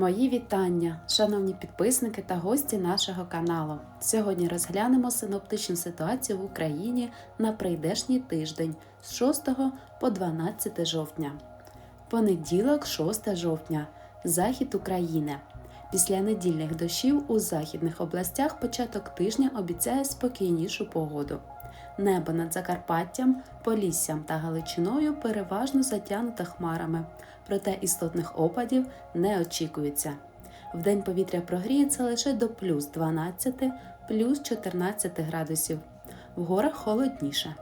Мої вітання, шановні підписники та гості нашого каналу. Сьогодні розглянемо синоптичну ситуацію в Україні на прийдешній тиждень з 6 по 12 жовтня. Понеділок, 6 жовтня. Захід України. Після недільних дощів у західних областях початок тижня обіцяє спокійнішу погоду. Небо над Закарпаттям, Поліссям та Галичиною переважно затягнуто хмарами, проте істотних опадів не очікується. Вдень повітря прогріється лише до плюс 12, плюс 14 градусів. В горах холодніше.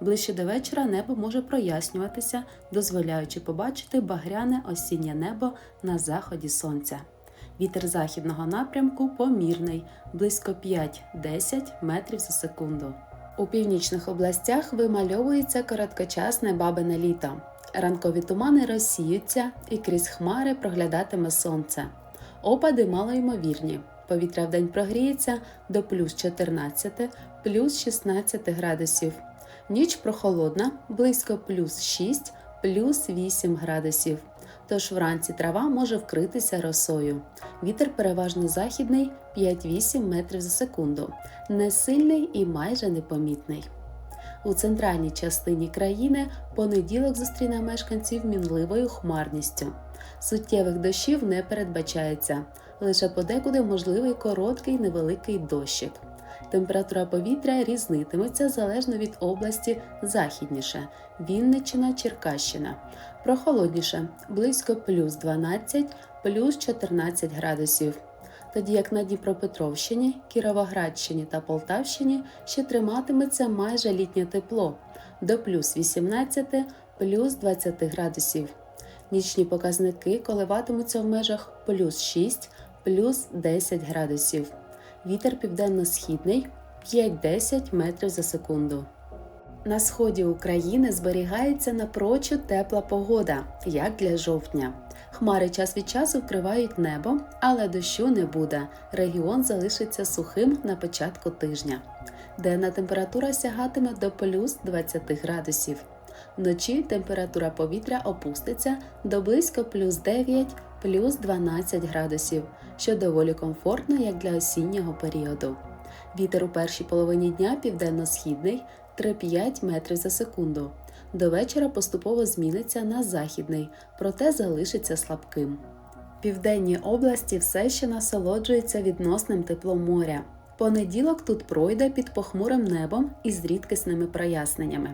Ближче до вечора небо може прояснюватися, дозволяючи побачити багряне осіннє небо на заході сонця. Вітер західного напрямку помірний, близько 5-10 метрів за секунду. У північних областях вимальовується короткочасне бабине літо. Ранкові тумани розсіються і крізь хмари проглядатиме сонце. Опади малоймовірні. Повітря вдень прогріється до плюс 14, плюс 16 градусів. Ніч прохолодна, близько плюс 6, плюс 8 градусів. Тож вранці трава може вкритися росою. Вітер переважно західний 5-8 метрів за секунду, не сильний і майже непомітний. У центральній частині країни понеділок зустріне мешканців мінливою хмарністю. Суттєвих дощів не передбачається, лише подекуди можливий короткий невеликий дощик. Температура повітря різнитиметься залежно від області західніше Вінниччина, Черкащина. Прохолодніше близько плюс 12, плюс 14 градусів. Тоді як на Дніпропетровщині, Кіровоградщині та Полтавщині ще триматиметься майже літнє тепло до плюс 18, плюс 20 градусів. Нічні показники коливатимуться в межах плюс 6, плюс 10 градусів. Вітер південно-східний 5-10 метрів за секунду. На сході України зберігається напрочуд тепла погода, як для жовтня. Хмари час від часу вкривають небо, але дощу не буде. Регіон залишиться сухим на початку тижня. Денна температура сягатиме до плюс 20 градусів. Вночі температура повітря опуститься до близько плюс 9, плюс 12 градусів, що доволі комфортно як для осіннього періоду. Вітер у першій половині дня південно-східний 3-5 метрів за секунду. До вечора поступово зміниться на західний, проте залишиться слабким. Південні області все ще насолоджуються відносним теплом моря. Понеділок тут пройде під похмурим небом із рідкісними проясненнями.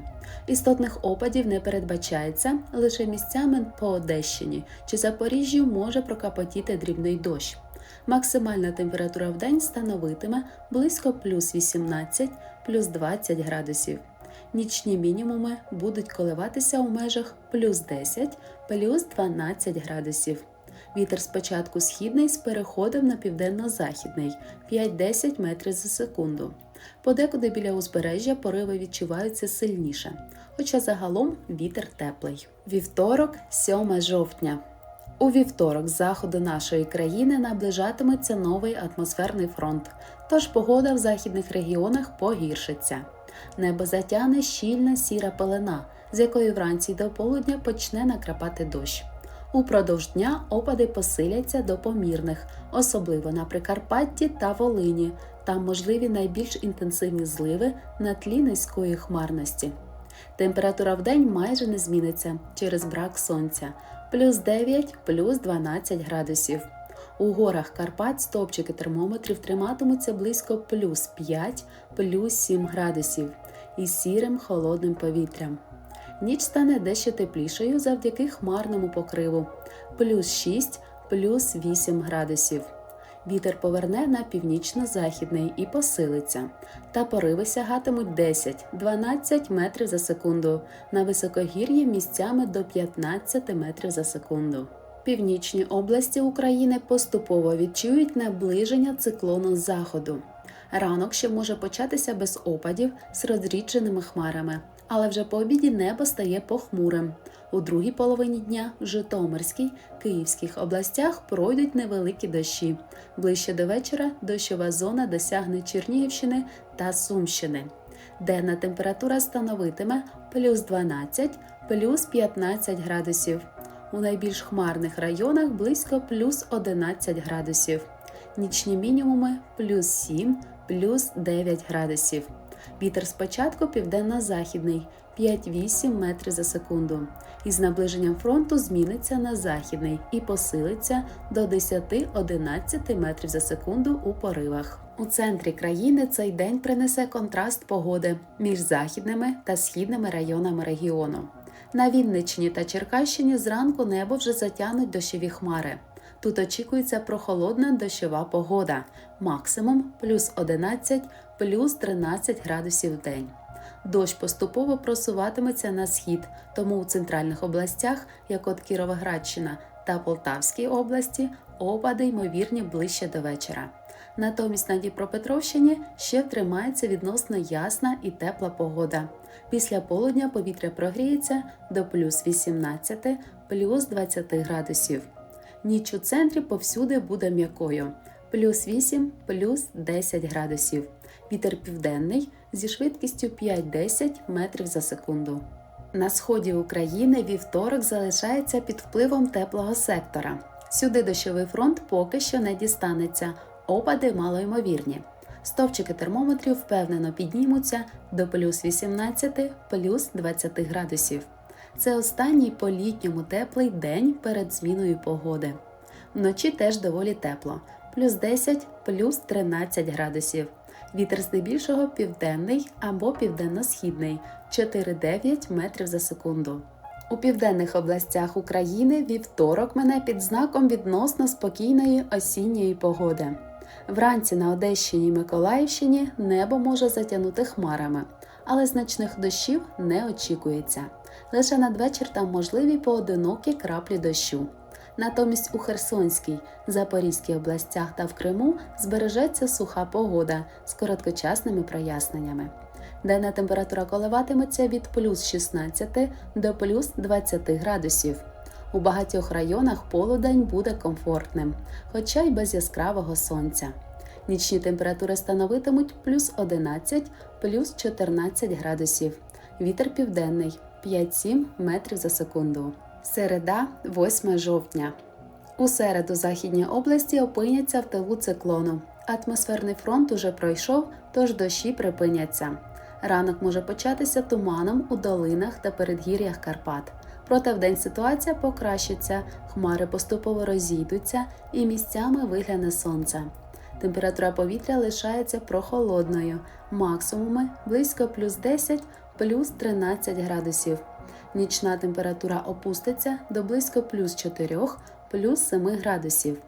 Істотних опадів не передбачається, лише місцями по Одещині чи Запоріжжю може прокапотіти дрібний дощ. Максимальна температура в день становитиме близько плюс 18, плюс 20 градусів. Нічні мінімуми будуть коливатися у межах плюс 10, плюс 12 градусів. Вітер спочатку східний з переходом на південно-західний 5-10 метрів за секунду. Подекуди біля узбережжя пориви відчуваються сильніше, хоча загалом вітер теплий. Вівторок, 7 жовтня. У вівторок з заходу нашої країни наближатиметься новий атмосферний фронт, тож погода в західних регіонах погіршиться. Небо затягне щільна сіра пелена, з якої вранці до полудня почне накрапати дощ. Упродовж дня опади посиляться до помірних, особливо на Прикарпатті та Волині, там можливі найбільш інтенсивні зливи на тлі низької хмарності. Температура в день майже не зміниться через брак сонця плюс 9, плюс 12 градусів. У горах Карпат стопчики термометрів триматимуться близько плюс 5, плюс 7 градусів із сірим холодним повітрям. Ніч стане дещо теплішою завдяки хмарному покриву плюс 6, плюс 8 градусів. Вітер поверне на північно-західний і посилиться, та пориви сягатимуть 10-12 метрів за секунду, на високогір'ї місцями до 15 метрів за секунду. Північні області України поступово відчують наближення циклону з заходу. Ранок ще може початися без опадів з розрідженими хмарами, але вже по обіді небо стає похмурим. У другій половині дня в Житомирській, Київських областях пройдуть невеликі дощі. Ближче до вечора дощова зона досягне Чернігівщини та Сумщини. Денна температура становитиме плюс 12, плюс 15 градусів. У найбільш хмарних районах близько плюс 11 градусів. Нічні мінімуми плюс 7, плюс 9 градусів. Вітер спочатку південно-західний 5-8 метрів за секунду. Із наближенням фронту зміниться на західний і посилиться до 10-11 метрів за секунду у поривах. У центрі країни цей день принесе контраст погоди між західними та східними районами регіону. На Вінниччині та Черкащині зранку небо вже затягнуть дощові хмари. Тут очікується прохолодна дощова погода, максимум плюс 11, плюс 13 градусів в день. Дощ поступово просуватиметься на схід, тому у центральних областях, як от Кіровоградщина та Полтавській області, опади ймовірні ближче до вечора. Натомість на Дніпропетровщині ще втримається відносно ясна і тепла погода. Після полудня повітря прогріється до плюс 18, плюс 20 градусів. Ніч у центрі повсюди буде м'якою плюс 8, плюс 10 градусів. Вітер південний зі швидкістю 5-10 метрів за секунду. На сході України вівторок залишається під впливом теплого сектора. Сюди дощовий фронт поки що не дістанеться, опади малоймовірні. Стовпчики термометрів впевнено піднімуться до плюс 18, плюс 20 градусів. Це останній по літньому теплий день перед зміною погоди. Вночі теж доволі тепло плюс 10, плюс 13 градусів. Вітер здебільшого південний або південно-східний 4-9 метрів за секунду. У південних областях України вівторок мене під знаком відносно спокійної осінньої погоди. Вранці на Одещині і Миколаївщині небо може затягнути хмарами, але значних дощів не очікується. Лише надвечір там можливі поодинокі краплі дощу. Натомість у Херсонській, Запорізькій областях та в Криму збережеться суха погода з короткочасними проясненнями. Денна температура коливатиметься від плюс 16 до плюс 20 градусів. У багатьох районах полудень буде комфортним, хоча й без яскравого сонця. Нічні температури становитимуть плюс 11, плюс 14 градусів. Вітер південний 5-7 метрів за секунду. Середа, 8 жовтня. У середу західні області опиняться в тилу циклону. Атмосферний фронт уже пройшов, тож дощі припиняться. Ранок може початися туманом у долинах та передгір'ях Карпат. Проте вдень ситуація покращиться, хмари поступово розійдуться і місцями вигляне сонце. Температура повітря лишається прохолодною, максимуми близько плюс 10, плюс 13 градусів. Нічна температура опуститься до близько плюс 4, плюс 7 градусів.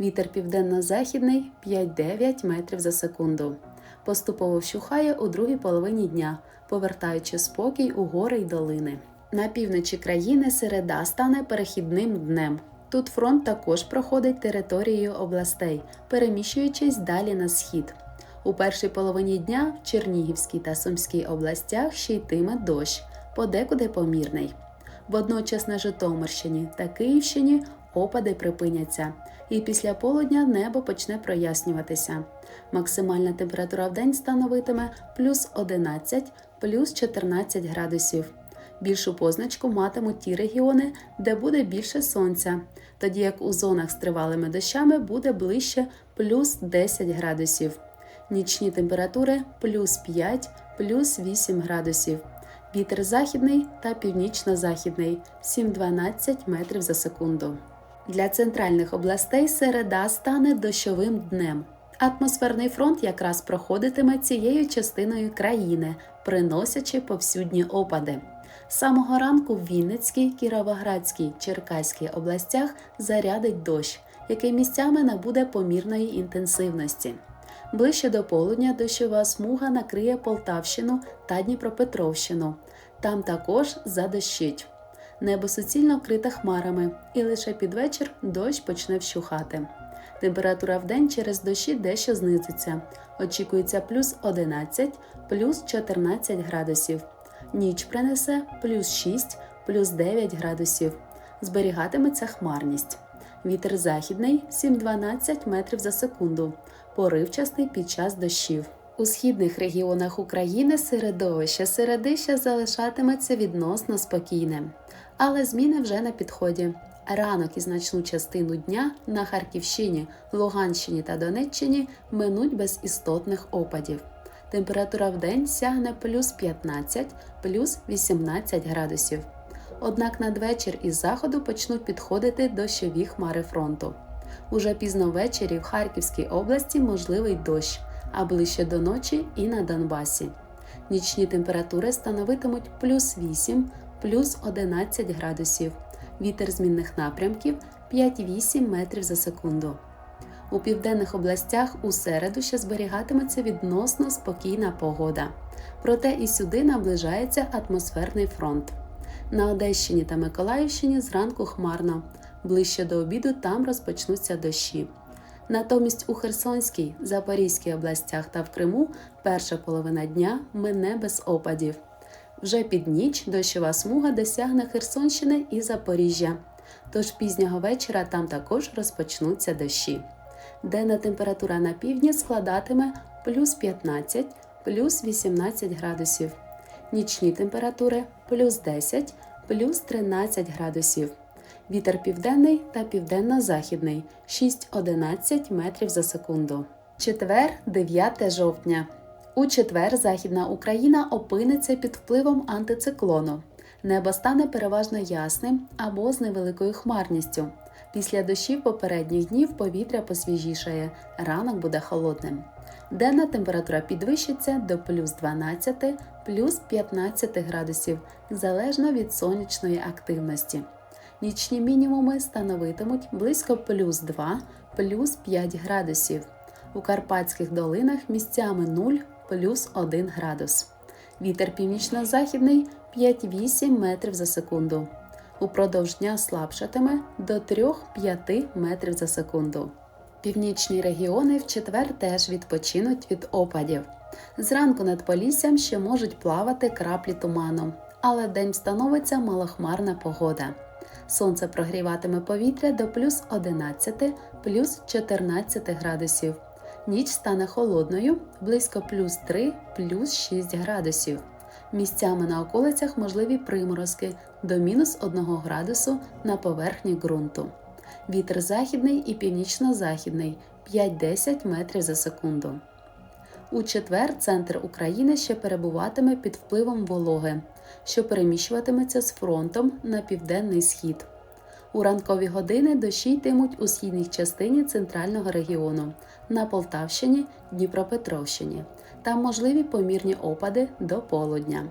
Вітер південно-західний 5-9 метрів за секунду. Поступово вщухає у другій половині дня, повертаючи спокій у гори й долини. На півночі країни середа стане перехідним днем. Тут фронт також проходить територією областей, переміщуючись далі на схід. У першій половині дня в Чернігівській та Сумській областях ще йтиме дощ, подекуди помірний. Водночас на Житомирщині та Київщині опади припиняться, і після полудня небо почне прояснюватися. Максимальна температура в день становитиме плюс 11, плюс 14 градусів. Більшу позначку матимуть ті регіони, де буде більше сонця, тоді як у зонах з тривалими дощами буде ближче плюс 10 градусів. Нічні температури плюс 5, плюс 8 градусів. Вітер західний та північно-західний 7-12 метрів за секунду. Для центральних областей середа стане дощовим днем. Атмосферний фронт якраз проходитиме цією частиною країни, приносячи повсюдні опади. З самого ранку в Вінницькій, Кіровоградській, Черкаській областях зарядить дощ, який місцями набуде помірної інтенсивності. Ближче до полудня дощова смуга накриє Полтавщину та Дніпропетровщину. Там також задощить. Небо суцільно вкрите хмарами, і лише під вечір дощ почне вщухати. Температура в день через дощі дещо знизиться. Очікується плюс 11, плюс 14 градусів. Ніч принесе плюс 6, плюс 9 градусів. Зберігатиметься хмарність. Вітер західний 7-12 метрів за секунду, поривчастий під час дощів. У східних регіонах України середовище середища залишатиметься відносно спокійним. Але зміни вже на підході. Ранок і значну частину дня на Харківщині, Луганщині та Донеччині минуть без істотних опадів. Температура в день сягне плюс 15, плюс 18 градусів. Однак надвечір із заходу почнуть підходити дощові хмари фронту. Уже пізно ввечері в Харківській області можливий дощ, а ближче до ночі і на Донбасі. Нічні температури становитимуть плюс 8, плюс 11 градусів. Вітер змінних напрямків 5-8 метрів за секунду. У південних областях у середу ще зберігатиметься відносно спокійна погода. Проте і сюди наближається атмосферний фронт. На Одещині та Миколаївщині зранку хмарно. Ближче до обіду там розпочнуться дощі. Натомість у Херсонській, Запорізькій областях та в Криму перша половина дня мине без опадів. Вже під ніч дощова смуга досягне Херсонщини і Запоріжжя. Тож пізнього вечора там також розпочнуться дощі. Денна температура на півдні складатиме плюс 15, плюс 18 градусів. Нічні температури плюс 10, плюс 13 градусів. Вітер південний та південно-західний 6-11 метрів за секунду. Четвер, 9 жовтня. У четвер Західна Україна опиниться під впливом антициклону. Небо стане переважно ясним або з невеликою хмарністю. Після дощів попередніх днів повітря посвіжішає, ранок буде холодним. Денна температура підвищиться до плюс 12, плюс 15 градусів залежно від сонячної активності. Нічні мінімуми становитимуть близько плюс 2, плюс 5 градусів. У Карпатських долинах місцями 0, плюс 1 градус. Вітер північно-західний 5-8 метрів за секунду. Упродовж дня слабшатиме до 3-5 метрів за секунду. Північні регіони в четвер теж відпочинуть від опадів. Зранку над Поліссям ще можуть плавати краплі туману, але вдень встановиться малохмарна погода. Сонце прогріватиме повітря до плюс 11, плюс 14 градусів. Ніч стане холодною близько плюс 3, плюс 6 градусів. Місцями на околицях можливі приморозки до мінус 1 градусу на поверхні ґрунту. Вітер західний і північно-західний 5-10 метрів за секунду. У четвер центр України ще перебуватиме під впливом вологи, що переміщуватиметься з фронтом на південний схід. У ранкові години дощі йтимуть у східній частині центрального регіону на Полтавщині, Дніпропетровщині. Там можливі помірні опади до полудня.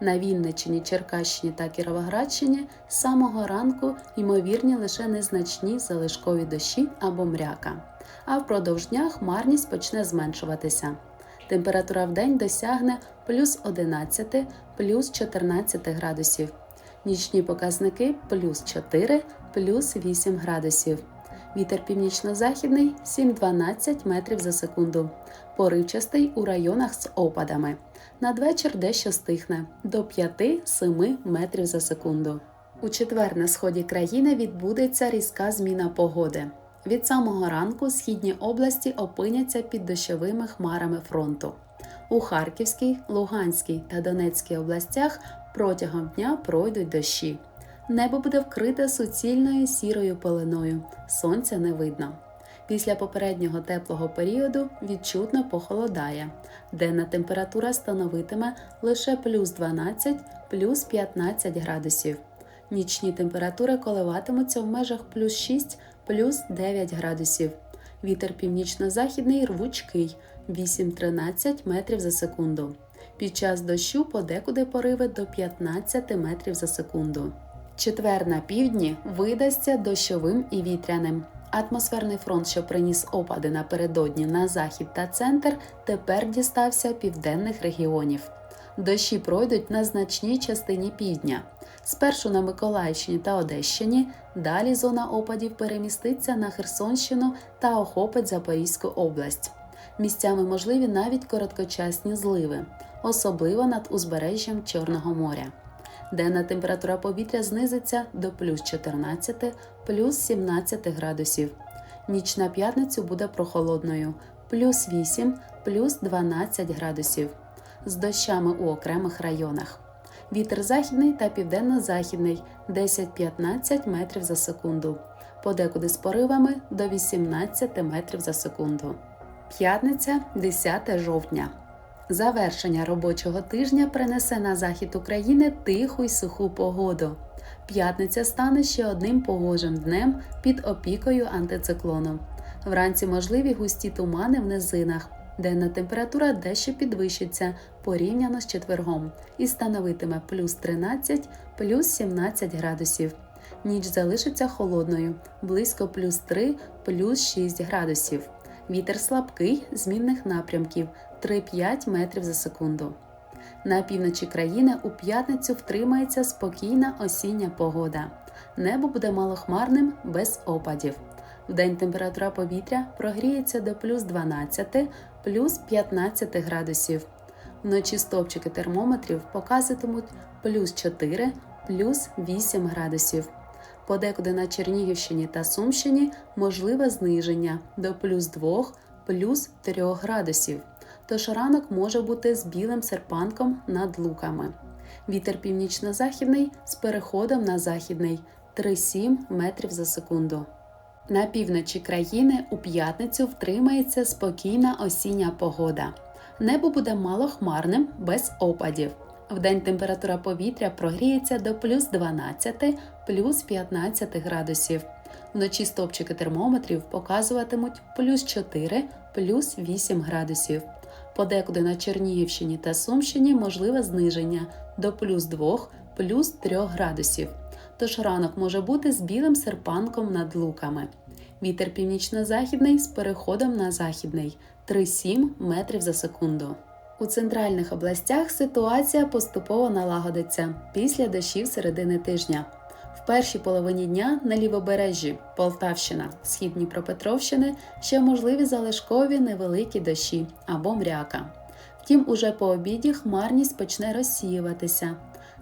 На Вінниччині, Черкащині та Кіровоградщині з самого ранку ймовірні лише незначні залишкові дощі або мряка, а впродовж дня хмарність почне зменшуватися. Температура в день досягне плюс 11, плюс 14 градусів. Нічні показники плюс 4, плюс 8 градусів. Вітер північно-західний 7-12 метрів за секунду. Поривчастий у районах з опадами. Надвечір дещо стихне до 5-7 метрів за секунду. У четвер на сході країни відбудеться різка зміна погоди. Від самого ранку східні області опиняться під дощовими хмарами фронту. У Харківській, Луганській та Донецькій областях протягом дня пройдуть дощі. Небо буде вкрите суцільною сірою пеленою, сонця не видно. Після попереднього теплого періоду відчутно похолодає. Денна температура становитиме лише плюс 12, плюс 15 градусів. Нічні температури коливатимуться в межах плюс 6, плюс 9 градусів. Вітер північно-західний рвучкий 8-13 метрів за секунду. Під час дощу подекуди пориви до 15 метрів за секунду. Четвер на півдні видасться дощовим і вітряним. Атмосферний фронт, що приніс опади напередодні на захід та центр, тепер дістався південних регіонів. Дощі пройдуть на значній частині півдня. Спершу на Миколаївщині та Одещині, далі зона опадів переміститься на Херсонщину та охопить Запорізьку область. Місцями можливі навіть короткочасні зливи, особливо над узбережжям Чорного моря. Денна температура повітря знизиться до плюс 14, плюс 17 градусів. Ніч на п'ятницю буде прохолодною плюс 8, плюс 12 градусів з дощами у окремих районах. Вітер західний та південно-західний 10-15 метрів за секунду. Подекуди з поривами до 18 метрів за секунду. П'ятниця 10 жовтня. Завершення робочого тижня принесе на захід України тиху й суху погоду. П'ятниця стане ще одним погожим днем під опікою антициклону. Вранці можливі густі тумани в низинах. Денна температура дещо підвищиться порівняно з четвергом і становитиме плюс 13, плюс 17 градусів. Ніч залишиться холодною, близько плюс 3, плюс 6 градусів. Вітер слабкий, змінних напрямків 3-5 метрів за секунду. На півночі країни у п'ятницю втримається спокійна осіння погода. Небо буде малохмарним без опадів. Вдень температура повітря прогріється до плюс 12, плюс 15 градусів. Вночі стовпчики термометрів показуватимуть плюс 4, плюс 8 градусів. Подекуди на Чернігівщині та Сумщині можливе зниження до плюс 2, плюс 3 градусів. Тож ранок може бути з білим серпанком над луками. Вітер північно-західний з переходом на західний 3-7 метрів за секунду. На півночі країни у п'ятницю втримається спокійна осіння погода. Небо буде малохмарним без опадів. Вдень температура повітря прогріється до плюс 12, плюс 15 градусів. Вночі стопчики термометрів показуватимуть плюс 4, плюс 8 градусів. Подекуди на Чернігівщині та Сумщині можливе зниження до плюс 2, плюс 3 градусів. Тож ранок може бути з білим серпанком над луками. Вітер північно-західний з переходом на західний 3-7 метрів за секунду. У центральних областях ситуація поступово налагодиться після дощів середини тижня. В першій половині дня на лівобережжі Полтавщина, схід Дніпропетровщини ще можливі залишкові невеликі дощі або мряка. Втім, уже по обіді хмарність почне розсіюватися.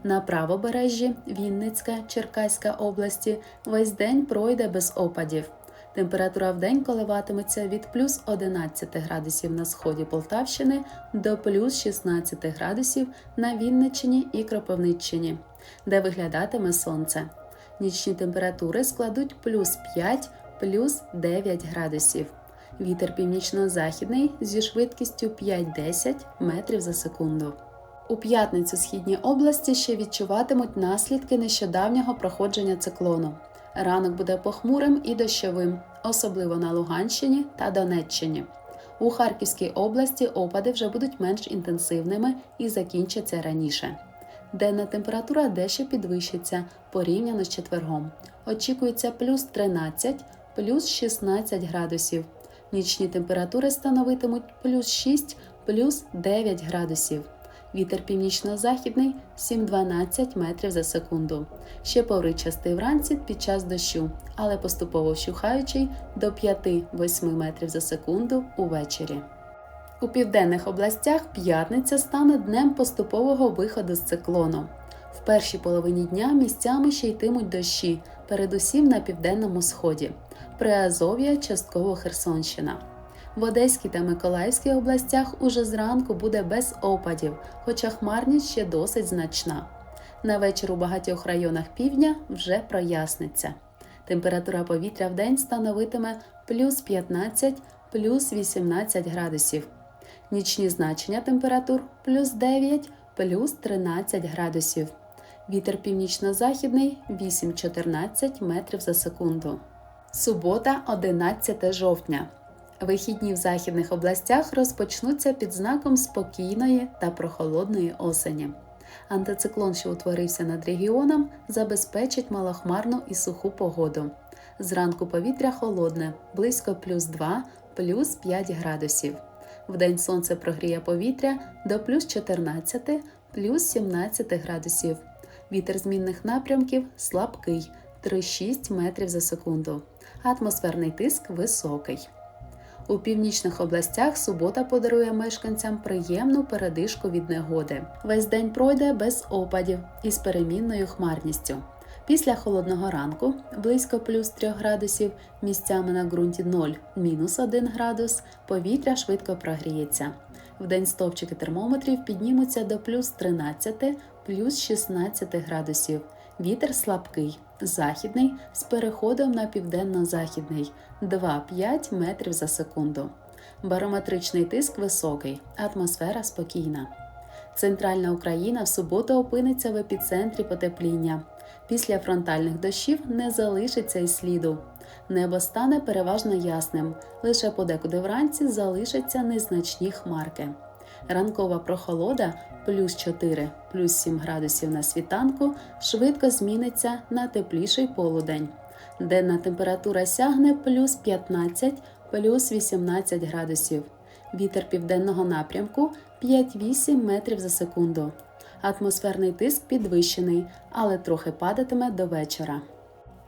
На правобережжі Вінницька, Черкаська області весь день пройде без опадів. Температура в день коливатиметься від плюс 11 градусів на сході Полтавщини до плюс 16 градусів на Вінниччині і Кропивниччині, де виглядатиме сонце. Нічні температури складуть плюс 5, плюс 9 градусів. Вітер північно-західний зі швидкістю 5-10 метрів за секунду. У п'ятницю східні області ще відчуватимуть наслідки нещодавнього проходження циклону. Ранок буде похмурим і дощовим, особливо на Луганщині та Донеччині. У Харківській області опади вже будуть менш інтенсивними і закінчаться раніше. Денна температура дещо підвищиться порівняно з четвергом. Очікується плюс 13, плюс 16 градусів. Нічні температури становитимуть плюс 6, плюс 9 градусів. Вітер північно-західний 7-12 метрів за секунду. Ще повричастий вранці під час дощу, але поступово вщухаючий до 5-8 метрів за секунду увечері. У південних областях п'ятниця стане днем поступового виходу з циклону. В першій половині дня місцями ще йтимуть дощі, передусім на південному сході. Приазов'я частково Херсонщина. В Одеській та Миколаївській областях уже зранку буде без опадів, хоча хмарність ще досить значна. На вечір у багатьох районах півдня вже проясниться. Температура повітря в день становитиме плюс 15, плюс 18 градусів. Нічні значення температур плюс 9, плюс 13 градусів. Вітер північно-західний 8-14 метрів за секунду. Субота, 11 жовтня. Вихідні в західних областях розпочнуться під знаком спокійної та прохолодної осені. Антициклон, що утворився над регіоном, забезпечить малохмарну і суху погоду. Зранку повітря холодне, близько плюс 2, плюс 5 градусів. Вдень сонце прогріє повітря до плюс 14, плюс 17 градусів. Вітер змінних напрямків слабкий 3-6 метрів за секунду. Атмосферний тиск високий. У північних областях субота подарує мешканцям приємну передишку від негоди. Весь день пройде без опадів із перемінною хмарністю. Після холодного ранку близько плюс 3 градусів, місцями на ґрунті 0 мінус 1 градус, повітря швидко прогріється. Вдень стовпчики термометрів піднімуться до плюс 13, плюс 16 градусів. Вітер слабкий, західний з переходом на південно-західний 2-5 метрів за секунду. Барометричний тиск високий, атмосфера спокійна. Центральна Україна в суботу опиниться в епіцентрі потепління. Після фронтальних дощів не залишиться й сліду. Небо стане переважно ясним, лише подекуди вранці залишаться незначні хмарки. Ранкова прохолода плюс 4 плюс 7 градусів на світанку швидко зміниться на тепліший полудень. Денна температура сягне плюс 15 плюс 18 градусів. Вітер південного напрямку 5-8 метрів за секунду. Атмосферний тиск підвищений, але трохи падатиме до вечора.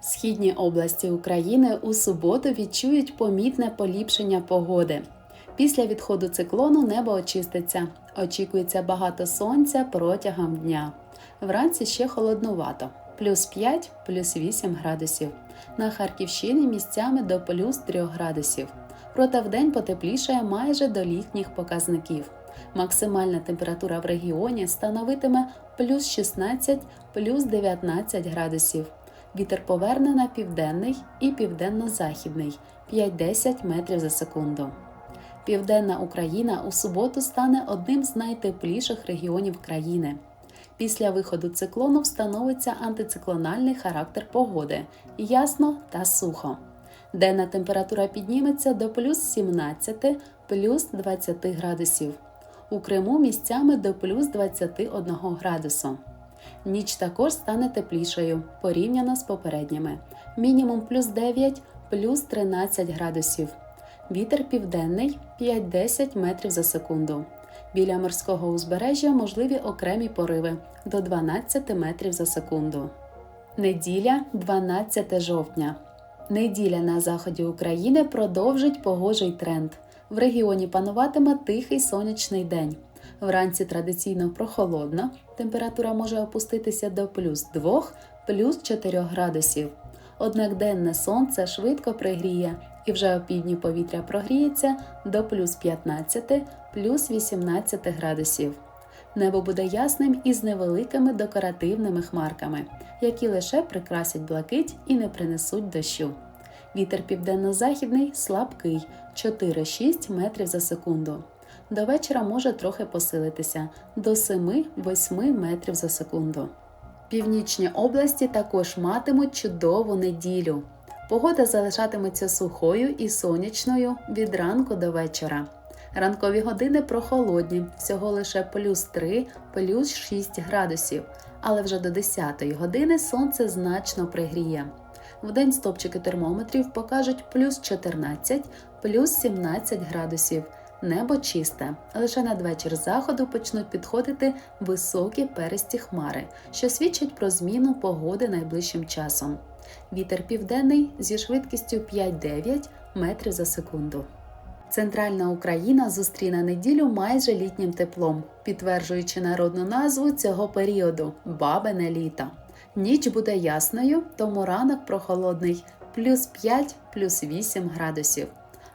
Східні області України у суботу відчують помітне поліпшення погоди. Після відходу циклону небо очиститься. Очікується багато сонця протягом дня. Вранці ще холоднувато плюс 5, плюс 8 градусів. На Харківщині місцями до плюс 3 градусів. Проте вдень потеплішає майже до літніх показників. Максимальна температура в регіоні становитиме плюс 16, плюс 19 градусів. Вітер поверне на південний і південно-західний 5-10 метрів за секунду. Південна Україна у суботу стане одним з найтепліших регіонів країни. Після виходу циклону встановиться антициклональний характер погоди ясно та сухо. Денна температура підніметься до плюс 17 плюс 20 градусів. У Криму місцями до плюс 21 градусу. Ніч також стане теплішою порівняно з попередніми. Мінімум плюс 9 плюс 13 градусів. Вітер південний 5-10 метрів за секунду. Біля морського узбережжя можливі окремі пориви до 12 метрів за секунду. Неділя 12 жовтня. Неділя на заході України продовжить погожий тренд. В регіоні пануватиме тихий сонячний день. Вранці традиційно прохолодно, температура може опуститися до плюс 2, плюс 4 градусів. Однак денне сонце швидко пригріє і вже опівдні повітря прогріється до плюс 15, плюс 18 градусів. Небо буде ясним із невеликими декоративними хмарками, які лише прикрасять блакить і не принесуть дощу. Вітер південно-західний слабкий 4-6 метрів за секунду. До вечора може трохи посилитися до 7-8 метрів за секунду. Північні області також матимуть чудову неділю. Погода залишатиметься сухою і сонячною від ранку до вечора. Ранкові години прохолодні, всього лише плюс 3, плюс 6 градусів, але вже до 10 години сонце значно пригріє. Вдень стопчики термометрів покажуть плюс 14, плюс 17 градусів. Небо чисте. Лише надвечір заходу почнуть підходити високі перисті хмари, що свідчать про зміну погоди найближчим часом. Вітер південний зі швидкістю 5-9 метрів за секунду. Центральна Україна зустріне неділю майже літнім теплом, підтверджуючи народну назву цього періоду бабине літо. Ніч буде ясною, тому ранок прохолодний плюс 5 плюс 8 градусів.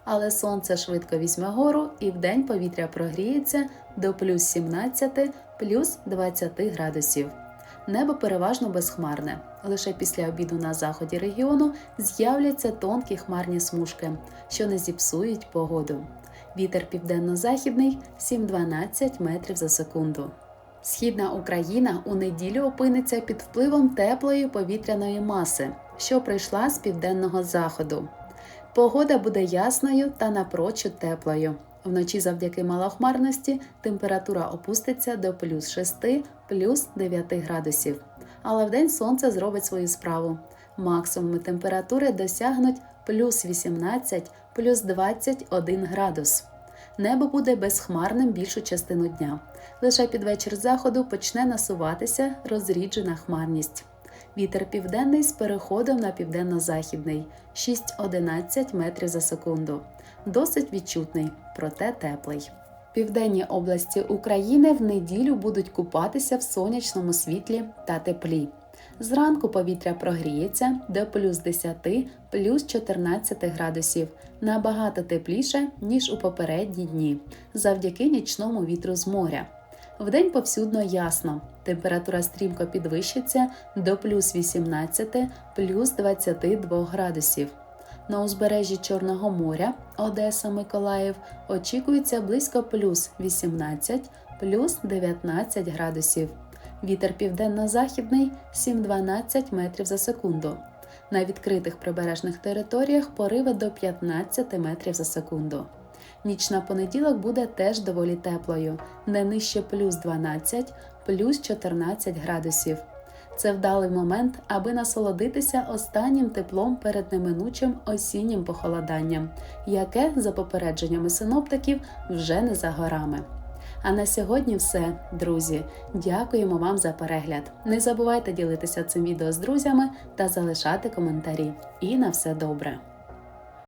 Але сонце швидко візьме гору і вдень повітря прогріється до плюс 17 плюс 20 градусів. Небо переважно безхмарне. Лише після обіду на заході регіону з'являться тонкі хмарні смужки, що не зіпсують погоду. Вітер південно-західний 7-12 метрів за секунду. Східна Україна у неділю опиниться під впливом теплої повітряної маси, що прийшла з південного заходу. Погода буде ясною та напрочуд теплою. Вночі завдяки малохмарності температура опуститься до плюс 6, плюс 9 градусів. Але вдень сонце зробить свою справу. Максимуми температури досягнуть плюс 18, плюс 21 градус. Небо буде безхмарним більшу частину дня. Лише під вечір заходу почне насуватися розріджена хмарність. Вітер південний з переходом на південно-західний 6-11 метрів за секунду. Досить відчутний, проте теплий. Південні області України в неділю будуть купатися в сонячному світлі та теплі. Зранку повітря прогріється до плюс 10, плюс 14 градусів, набагато тепліше, ніж у попередні дні, завдяки нічному вітру з моря. Вдень повсюдно ясно. Температура стрімко підвищиться до плюс 18, плюс 22 градусів. На узбережжі Чорного моря, Одеса, Миколаїв, очікується близько плюс 18, плюс 19 градусів. Вітер південно-західний 7-12 метрів за секунду. На відкритих прибережних територіях пориви до 15 метрів за секунду. Ніч на понеділок буде теж доволі теплою, не нижче плюс 12, плюс 14 градусів. Це вдалий момент, аби насолодитися останнім теплом перед неминучим осіннім похолоданням, яке, за попередженнями синоптиків, вже не за горами. А на сьогодні все, друзі. Дякуємо вам за перегляд. Не забувайте ділитися цим відео з друзями та залишати коментарі. І на все добре!